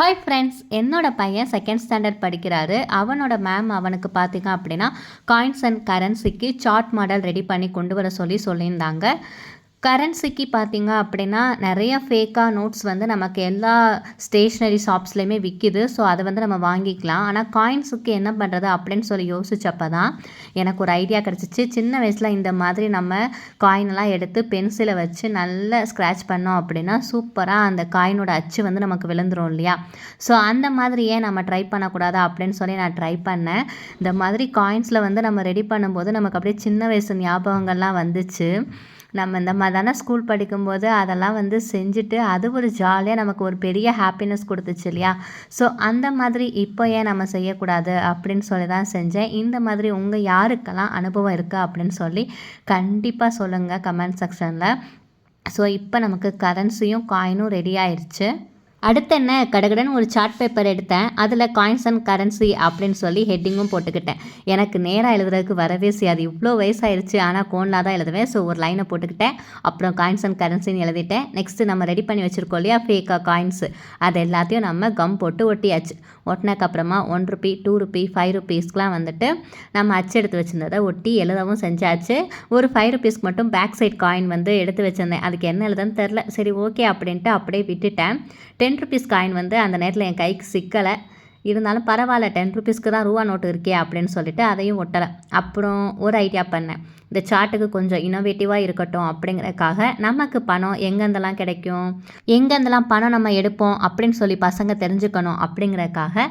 Hi friends என்னோட பையன் second standard படிக்கிறாரு. அவனோட மேம் அவனுக்கு பார்த்தீங்க அப்படின்னா காயின்ஸ் அண்ட் கரன்சிக்கு சார்ட் மாடல் ரெடி பண்ணி கொண்டு வர சொல்லி சொல்லியிருந்தாங்க. கரன்சிக்கு பார்த்தீங்க அப்படின்னா நிறைய ஃபேக்காக நோட்ஸ் வந்து நமக்கு எல்லா ஸ்டேஷ்னரி ஷாப்ஸ்லேயுமே விற்கிது ஸோ அதை வந்து நம்ம வாங்கிக்கலாம். ஆனால் காயின்ஸுக்கு என்ன பண்ணுறது அப்படின்னு சொல்லி யோசிச்சப்போ தான் எனக்கு ஒரு ஐடியா கிடச்சிச்சு. சின்ன வயசில் இந்த மாதிரி நம்ம காயினெல்லாம் எடுத்து பென்சிலை வச்சு நல்லா ஸ்க்ராட்ச் பண்ணோம் அப்படின்னா சூப்பராக அந்த காயினோட அச்சு வந்து நமக்கு விழுந்துரும் இல்லையா? ஸோ அந்த மாதிரி ஏன் நம்ம ட்ரை பண்ணக்கூடாது அப்படின்னு சொல்லி நான் ட்ரை பண்ணேன். இந்த மாதிரி காயின்ஸில் வந்து நம்ம ரெடி பண்ணும்போது நமக்கு அப்படியே சின்ன வயசு ஞாபகங்கள்லாம் வந்துச்சு. நம்ம இந்த மாதிரி தானே ஸ்கூல் படிக்கும்போது அதெல்லாம் வந்து செஞ்சுட்டு அது ஒரு ஜாலியாக நமக்கு ஒரு பெரிய ஹாப்பினஸ் கொடுத்துச்சு இல்லையா? ஸோ அந்த மாதிரி இப்போ ஏன் நம்ம செய்யக்கூடாது அப்படின்னு சொல்லி தான் செஞ்சேன். இந்த மாதிரி உங்கள் யாருக்கெல்லாம் அனுபவம் இருக்குது அப்படின்னு சொல்லி கண்டிப்பாக சொல்லுங்கள் கமெண்ட் செக்ஷனில் ஸோ இப்போ நமக்கு கரன்சியும் காயினும் ரெடி ஆயிடுச்சு அடுத்து என்ன? கடகடன்னு ஒரு சார்ட் பேப்பர் எடுத்தேன். அதில் காயின்ஸ் அண்ட் கரன்சி அப்படின்னு சொல்லி ஹெட்டிங்கும் போட்டுக்கிட்டேன். எனக்கு நேராக எழுதுறதுக்கு வரவே செய்யாது. இவ்வளோ வயசாயிருச்சு. ஆனால் கோனில் தான் எழுதுவேன். ஸோ ஒரு லைனை போட்டுக்கிட்டேன். அப்புறம் காயின்ஸ் அண்ட் கரன்சின்னு எழுதிட்டேன். நெக்ஸ்ட்டு நம்ம ரெடி பண்ணி வச்சுருக்கோம் இல்லையா? ஃபேக்காக காயின்ஸு அது எல்லாத்தையும் நம்ம கம் போட்டு ஒட்டியாச்சு. ஒட்டினக்கப்புறமா one rupee two rupee five ருபீஸ்க்குலாம் வந்துட்டு நம்ம அச்சு எடுத்து வச்சுருந்ததை ஒட்டி எழுதவும் செஞ்சாச்சு. ஒரு ஃபைவ் ருபீஸ்க்கு மட்டும் பேக் சைட் காயின் வந்து எடுத்து வச்சுருந்தேன். அதுக்கு என்ன எழுதுன்னு தெரில சரி ஓகே அப்படின்ட்டு அப்படியே விட்டுட்டேன். டென் ருபீஸ் காயின் வந்து அந்த நேரத்தில் என் கைக்கு சிக்கலை. இருந்தாலும் பரவாயில்ல டென் ருபீஸ்க்கு தான் ரூபா நோட்டு இருக்கே அப்படின்னு சொல்லிட்டு அதையும் ஒட்டலை. அப்புறம் ஒரு ஐடியா பண்ணேன். இந்த சார்ட்டுக்கு கொஞ்சம் இனோவேட்டிவாக இருக்கட்டும் அப்படிங்கிறதுக்காக நமக்கு பணம் எங்கேருந்தெல்லாம் கிடைக்கும் எங்கேருந்தெல்லாம் பணம் நம்ம எடுப்போம் அப்படின்னு சொல்லி பசங்க தெரிஞ்சுக்கணும் அப்படிங்கிறதுக்காக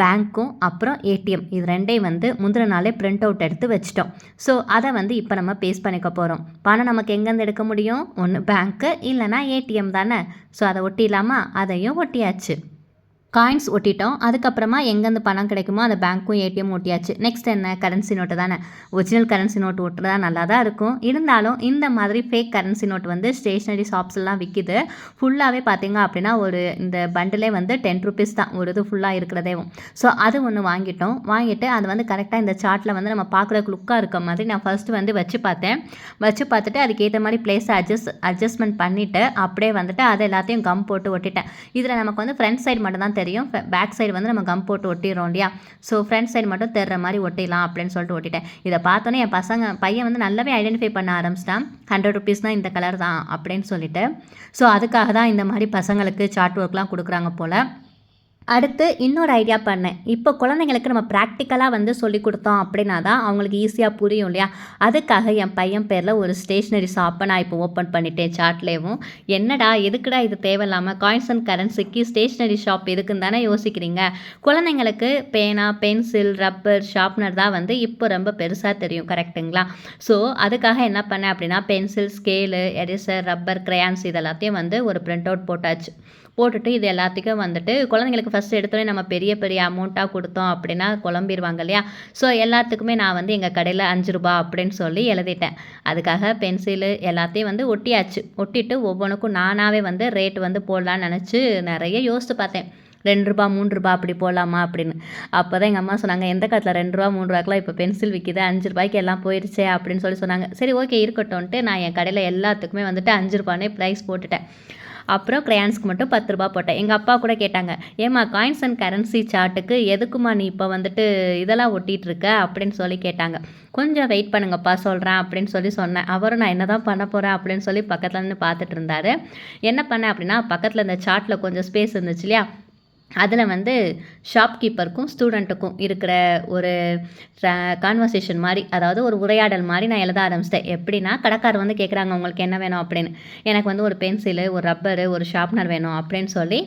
பேங்க்கும் அப்புறம் ஏடிஎம் இது ரெண்டையும் வந்து முந்தின நாளே பிரிண்ட் அவுட் எடுத்து வச்சிட்டோம். ஸோ அதை வந்து இப்போ நம்ம பேஸ் பண்ணிக்க போகிறோம் பணம் நமக்கு எங்கேருந்து எடுக்க முடியும்? ஒன்று பேங்க்கு இல்லைனா ஏடிஎம் தானே? ஸோ அதை ஒட்டிடலாமா? அதையும் ஒட்டியாச்சு. காயின்ஸ் ஒட்டிட்டோம். அதுக்கப்புறமா எங்கேருந்து பணம் கிடைக்குமோ அந்த பேங்க்கும் ஏடிஎம் ஒட்டியாச்சு. நெக்ஸ்ட் என்ன? கரன்சி நோட்டு தானே. ஒரிஜினல் கரன்சி நோட்டு ஒட்டுறதா நல்லா தான் இருக்கும். இருந்தாலும் இந்த மாதிரி ஃபேக் கரன்சி நோட் வந்து ஸ்டேஷ்னரி ஷாப்ஸ்லாம் விற்கிது ஃபுல்லாகவே பார்த்தீங்க அப்படின்னா ஒரு இந்த பண்டிலே வந்து டென் ருபீஸ் தான். ஒரு இது ஃபுல்லாக இருக்கிறதேவும் ஸோ அது ஒன்று வாங்கிட்டோம். வாங்கிட்டு அது வந்து கரெக்டாக இந்த சார்ட்டில் வந்து நம்ம பார்க்குறதுக்கு லுக்காக இருக்க மாதிரி நான் ஃபஸ்ட்டு வந்து வச்சு பார்த்தேன். வச்சு பார்த்துட்டு அதுக்கேற்ற மாதிரி பிளேஸை அட்ஜஸ்ட் அட்ஜஸ்ட்மெண்ட் பண்ணிவிட்டு அப்படியே வந்துட்டு அதை எல்லாத்தையும் கம் போட்டு ஒட்டிட்டேன். இதில் நமக்கு வந்து ஃப்ரண்ட் சைடு மட்டும் தான் தெரியும். பேக் சைடு வந்து நம்ம கம் போட்டு ஒட்டிடுறோம் இல்லையா? ஸோ ஃப்ரண்ட் சைடு மட்டும் தெரிற மாதிரி ஒட்டிடலாம் அப்படின்னு சொல்லிட்டு ஒட்டிட்டேன். இதை பார்த்தோன்னே என் பசங்க பையன் வந்து நல்லாவே ஐடென்டிஃபை பண்ண ஆரம்பிச்சிட்டான். ஹண்ட்ரட் ருபீஸ் தான் இந்த கலர் தான் அப்படின்னு சொல்லிட்டு. ஸோ அதுக்காக தான் இந்த மாதிரி பசங்களுக்கு சார்ட் ஒர்க்லாம் கொடுக்குறாங்க போல். அடுத்து இன்னொரு ஐடியா பண்ணேன். இப்போ குழந்தைங்களுக்கு நம்ம ப்ராக்டிக்கலாக வந்து சொல்லி கொடுத்தோம் அப்படின்னா தான் அவங்களுக்கு ஈஸியாக புரியும் இல்லையா? அதுக்காக என் பையன் பேரில் ஒரு ஸ்டேஷ்னரி ஷாப்பை நான் இப்போ ஓப்பன் பண்ணிட்டேன் சாட்லேயும் என்னடா எதுக்குடா இது தேவையில்லாமல் காயின்ஸ் அண்ட் கரன்சிக்கு ஸ்டேஷ்னரி ஷாப் எதுக்குன்னு தானே யோசிக்கிறீங்க? குழந்தைங்களுக்கு பேனா பென்சில் ரப்பர் ஷார்ப்னர் தான் வந்து இப்போ ரொம்ப பெருசாக தெரியும் கரெக்டுங்களா ஸோ அதுக்காக என்ன பண்ணேன் அப்படின்னா pencil scale eraser rubber crayons இதெல்லாத்தையும் வந்து ஒரு பிரிண்ட் அவுட் போட்டாச்சு. போட்டுட்டு இது எல்லாத்துக்கும் வந்துட்டு குழந்தைங்களுக்கு ஃபஸ்ட் எடுத்தோடனே நம்ம பெரிய பெரிய அமௌண்ட்டாக கொடுத்தோம் அப்படின்னா குழம்பிடுவாங்க இல்லையா? ஸோ எல்லாத்துக்குமே நான் வந்து எங்கள் கடையில் அஞ்சு ரூபா அப்படின்னு சொல்லி எழுதிட்டேன். அதுக்காக பென்சிலு எல்லாத்தையும் வந்து ஒட்டியாச்சு. ஒட்டிட்டு ஒவ்வொன்றுக்கும் நானாகவே வந்து ரேட் வந்து போடலான்னு நினச்சி நிறைய யோசித்து பார்த்தேன். ரெண்டு ரூபா மூணு ரூபா அப்படி போகலாமா அப்படின்னு. அப்போ தான் எங்கள் அம்மா சொன்னாங்க எந்த காலத்தில் ரெண்டு ரூபா மூணு ரூபாய்க்குலாம் இப்போ பென்சில் விற்கிது அஞ்சு ரூபாய்க்கு எல்லாம் போயிடுச்சே அப்படின்னு சொல்லி சொன்னாங்க. சரி ஓகே இருக்கட்டும்ன்ட்டு நான் என் கடையில் எல்லாத்துக்குமே வந்துட்டு அஞ்சு ரூபானே ப்ரைஸ் போட்டுட்டேன். அப்புறம் க்ரையான்ஸ்க்கு மட்டும் பத்து ரூபா போட்டேன். எங்கள் அப்பா கூட கேட்டாங்க ஏமா காயின்ஸ் அண்ட் கரன்சி சார்ட்டுக்கு எதுக்குமா நீ இப்போ வந்துட்டு இதெல்லாம் ஒட்டிகிட்டு இருக்க? அப்படின்னு சொல்லி கேட்டாங்க. கொஞ்சம் வெயிட் பண்ணுங்கப்பா சொல்கிறேன் அப்படின்னு சொல்லி சொன்னேன். அவரும் நான் என்ன தான் பண்ண போகிறேன் அப்படின்னு சொல்லி பக்கத்தில் இருந்து பார்த்துட்டு இருந்தார். என்ன பண்ணேன் அப்படின்னா பக்கத்தில் இந்த சார்ட்டில் கொஞ்சம் ஸ்பேஸ் இருந்துச்சு இல்லையா? அதில் வந்து ஷாப்கீப்பருக்கும் ஸ்டூடெண்ட்டுக்கும் இருக்கிற ஒரு கான்வர்சேஷன் மாதிரி அதாவது ஒரு உரையாடல் மாதிரி நான் எழுத ஆரம்பிச்சிட்டேன். எப்படின்னா கடைக்கார் வந்து கேட்குறாங்க உங்களுக்கு என்ன வேணும்? அப்படின்னு. எனக்கு வந்து ஒரு பென்சிலு ஒரு ரப்பரு ஒரு ஷார்ப்னர் வேணும் அப்படின்னு சொல்லி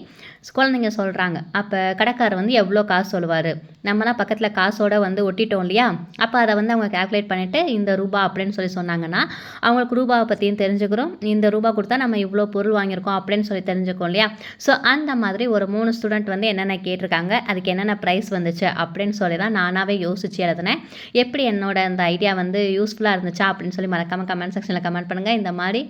குழந்தைங்க சொல்கிறாங்க அப்போ கடைக்கார் வந்து எவ்வளோ காசு சொல்லுவார்? நம்மலாம் பக்கத்தில் காசோட வந்து ஒட்டிட்டோம் இல்லையா? அப்போ அதை வந்து அவங்க கேல்குலேட் பண்ணிவிட்டு இந்த ரூபா அப்படின்னு சொல்லி சொன்னாங்கன்னா அவங்களுக்கு ரூபாவை பற்றியும் தெரிஞ்சுக்கிறோம். இந்த ரூபா கொடுத்தா நம்ம இவ்வளோ பொருள் வாங்கியிருக்கோம் அப்படின்னு சொல்லி தெரிஞ்சுக்கோம் இல்லையா? ஸோ அந்த மாதிரி ஒரு மூணு ஸ்டூடெண்ட் வந்து என்னென்ன கேட்டிருக்காங்க அதுக்கு என்னென்ன ப்ரைஸ் வந்துச்சு அப்படின்னு சொல்லி தான் நானாகவே யோசிச்சு எழுதினேன். எப்படி என்னோட அந்த ஐடியா வந்து யூஸ்ஃபுல்லாக இருந்துச்சா அப்படின்னு சொல்லி மறக்காமல் கமெண்ட் செக்ஷனில் கமெண்ட் பண்ணுங்கள் இந்த மாதிரி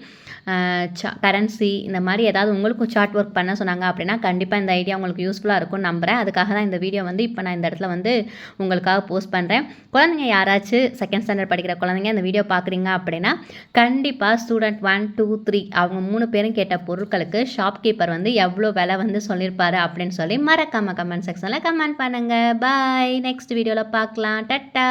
கரன்சி இந்த மாதிரி ஏதாவது உங்களுக்கும் சார்ட் ஒர்க் பண்ண சொன்னாங்க அப்படின்னா கண்டிப்பாக இந்த ஐடியா உங்களுக்கு யூஸ்ஃபுல்லாக இருக்கும்னு நம்புகிறேன் அதுக்காக தான் இந்த வீடியோ வந்து இப்போ நான் இந்த இடத்துல வந்து உங்களுக்காக போஸ்ட் பண்ணுறேன் குழந்தைங்க யாராச்சும் செகண்ட் ஸ்டாண்டர்ட் படிக்கிற குழந்தைங்க இந்த வீடியோ பார்க்குறீங்க அப்படின்னா கண்டிப்பாக ஸ்டூடெண்ட் ஒன் டூ த்ரீ அவங்க மூணு பேரும் கேட்ட பொருட்களுக்கு ஷாப்கீப்பர் வந்து எவ்வளோ விலை வந்து சொல்லியிருப்பாரு அப்படின்னு சொல்லி சொல்லி மறக்காமல் கமெண்ட் செக்ஷனில் கமெண்ட் பண்ணுங்கள் பாய் நெக்ஸ்ட் வீடியோவில் பார்க்கலாம். டட்டா